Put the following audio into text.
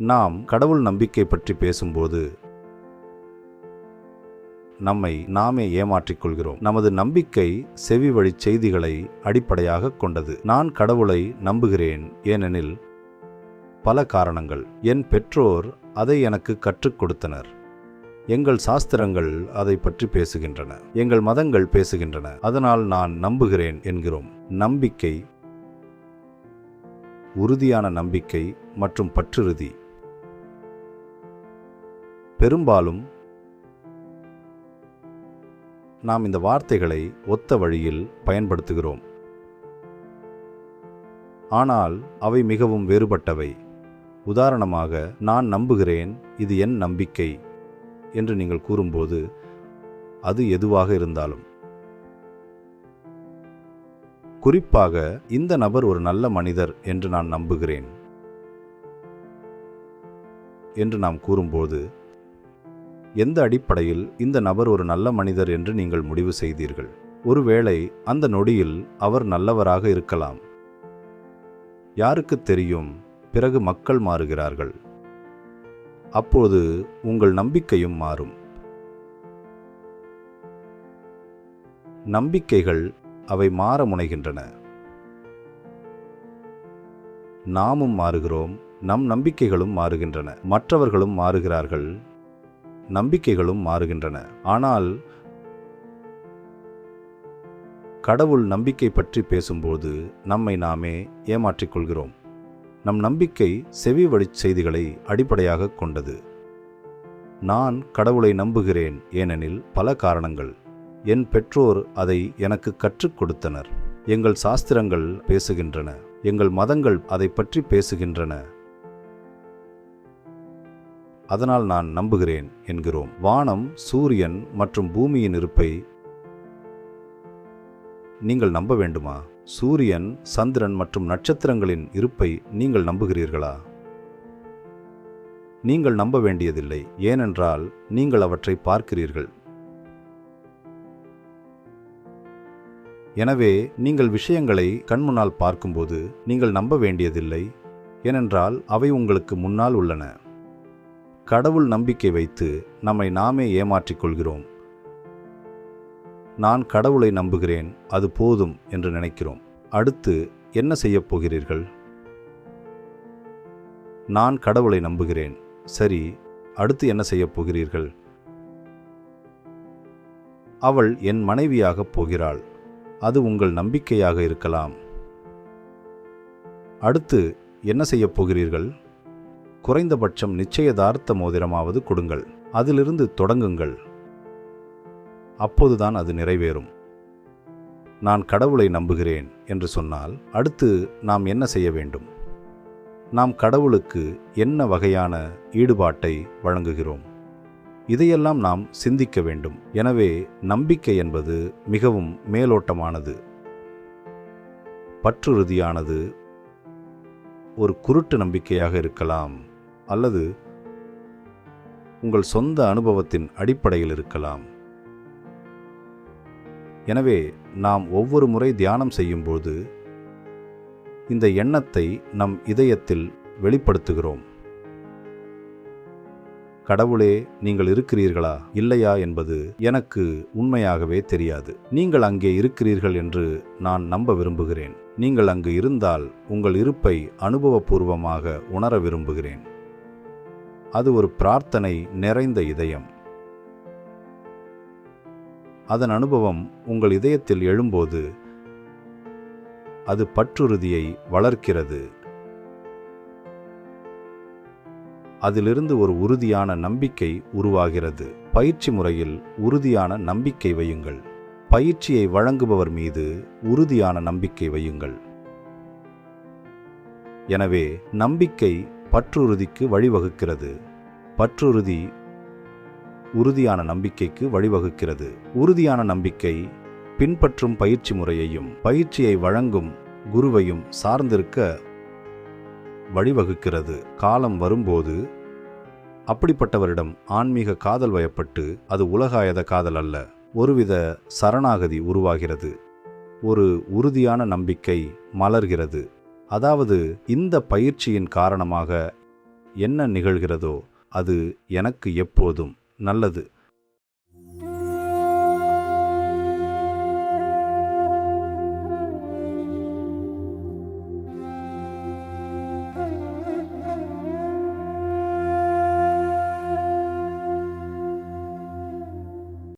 நாம் கடவுள் நம்பிக்கை பற்றி பேசும்போது நம்மை நாமே ஏமாற்றிக் கொள்கிறோம். நமது நம்பிக்கை செவி வழி செய்திகளை அடிப்படையாக கொண்டது. நான் கடவுளை நம்புகிறேன் ஏனெனில் பல காரணங்கள். என் பெற்றோர் அதை எனக்கு கற்றுக் கொடுத்தனர். எங்கள் சாஸ்திரங்கள் அதை பற்றி பேசுகின்றன. எங்கள் மதங்கள் பேசுகின்றன. அதனால் நான் நம்புகிறேன் என்கிறோம். நம்பிக்கை உறுதியான நம்பிக்கை மற்றும் பற்றுறுதி. பெரும்பாலும் நாம் இந்த வார்த்தைகளை ஒத்த வழியில் பயன்படுத்துகிறோம். ஆனால் அவை மிகவும் வேறுபட்டவை. உதாரணமாக நான் நம்புகிறேன் இது என் நம்பிக்கை என்று நீங்கள் கூறும்போது அது எதுவாக இருந்தாலும். குறிப்பாக இந்த நபர் ஒரு நல்ல மனிதர் என்று நான் நம்புகிறேன் என்று நாம் கூறும்போது எந்த அடிப்படையில் இந்த நபர் ஒரு நல்ல மனிதர் என்று நீங்கள் முடிவு செய்தீர்கள்? ஒருவேளை அந்த நொடியில் அவர் நல்லவராக இருக்கலாம். யாருக்கு தெரியும்? பிறகு மக்கள் மாறுகிறார்கள். அப்போது உங்கள் நம்பிக்கையும் மாறும். நம்பிக்கைகள் அவை மாற முனைகின்றன. நாமும் மாறுகிறோம். நம் நம்பிக்கைகளும் மாறுகின்றன. மற்றவர்களும் மாறுகிறார்கள். நம்பிக்கைகளும் மாறுகின்றன. ஆனால் கடவுள் நம்பிக்கை பற்றி பேசும்போது நம்மை நாமே ஏமாற்றிக்கொள்கிறோம். நம் நம்பிக்கை செவி வழிச் செய்திகளை அடிப்படையாக கொண்டது. நான் கடவுளை நம்புகிறேன் ஏனெனில் பல காரணங்கள். என் பெற்றோர் அதை எனக்கு கற்றுக் கொடுத்தனர். எங்கள் சாஸ்திரங்கள் பேசுகின்றன. எங்கள் மதங்கள் அதை பற்றி பேசுகின்றன. அதனால் நான் நம்புகிறேன் என்கிறோம். வானம் சூரியன் மற்றும் பூமியின் இருப்பை நீங்கள் நம்ப வேண்டுமா? சூரியன் சந்திரன் மற்றும் நட்சத்திரங்களின் இருப்பை நீங்கள் நம்புகிறீர்களா? நீங்கள் நம்ப வேண்டியதில்லை. ஏனென்றால் நீங்கள் அவற்றை பார்க்கிறீர்கள். எனவே நீங்கள் விஷயங்களை கண்முன்னால் பார்க்கும்போது நீங்கள் நம்ப வேண்டியதில்லை. ஏனென்றால் அவை உங்களுக்கு முன்னால் உள்ளன. கடவுள் நம்பிக்கை வைத்து நம்மை நாமே ஏமாற்றிக் கொள்கிறோம் நான் கடவுளை நம்புகிறேன் அது போதும் என்று நினைக்கிறோம். அடுத்து என்ன செய்யப் போகிறீர்கள்? நான் கடவுளை நம்புகிறேன். சரி அடுத்து என்ன செய்யப் போகிறீர்கள்? அவள் என் மனைவியாகப் போகிறாள். அது உங்கள் நம்பிக்கையாக இருக்கலாம். அடுத்து என்ன செய்யப் போகிறீர்கள்? குறைந்தபட்சம் நிச்சயதார்த்த மோதிரமாவது கொடுங்கள். அதிலிருந்து தொடங்குங்கள். அப்போதுதான் அது நிறைவேறும். நான் கடவுளை நம்புகிறேன் என்று சொன்னால் அடுத்து நாம் என்ன செய்ய வேண்டும்? நாம் கடவுளுக்கு என்ன வகையான ஈடுபாட்டை வழங்குகிறோம்? இதையெல்லாம் நாம் சிந்திக்க வேண்டும். எனவே நம்பிக்கை என்பது மிகவும் மேலோட்டமானது. பற்றுறுதியானது. ஒரு குருட்டு நம்பிக்கையாக இருக்கலாம். அல்லது உங்கள் சொந்த அனுபவத்தின் அடிப்படையில் இருக்கலாம். எனவே நாம் ஒவ்வொரு முறை தியானம் செய்யும்போது இந்த எண்ணத்தை நம் இதயத்தில் வெளிப்படுத்துகிறோம். கடவுளே நீங்கள் இருக்கிறீர்களா? இல்லையா? என்பது எனக்கு உண்மையாகவே தெரியாது. நீங்கள் அங்கே இருக்கிறீர்கள் என்று நான் நம்ப விரும்புகிறேன். நீங்கள் அங்கு இருந்தால் உங்கள் இருப்பை அனுபவபூர்வமாக உணர விரும்புகிறேன். அது ஒரு பிரார்த்தனை நிறைந்த இதயம். அதன் அனுபவம் உங்கள் இதயத்தில் எழும்போது அது பற்றுறுதியை வளர்க்கிறது. அதிலிருந்து ஒரு உறுதியான நம்பிக்கை உருவாகிறது. பயிற்சி முறையில் உறுதியான நம்பிக்கை வையுங்கள். பயிற்சியை வழங்குபவர் மீது உறுதியான நம்பிக்கை வையுங்கள். எனவே நம்பிக்கை பற்றுறுதிக்கு வழிவகுக்கிறது. பற்றுறுதி உறுதியான நம்பிக்கைக்கு வழிவகுக்கிறது. உறுதியான நம்பிக்கை பின்பற்றும் பயிற்சி முறையையும் பயிற்சியை வழங்கும் குருவையும் சார்ந்திருக்க வழிவகுக்கிறது. காலம் வரும்போது அப்படிப்பட்டவரிடம் ஆன்மீக காதல் வயப்பட்டு அது உலகாயத காதல் அல்ல ஒருவித சரணாகதி உருவாகிறது. ஒரு உறுதியான நம்பிக்கை மலர்கிறது. அதாவது இந்த பயிற்சியின் காரணமாக என்ன நிகழ்கிறதோ அது எனக்கு எப்போதும் நல்லது.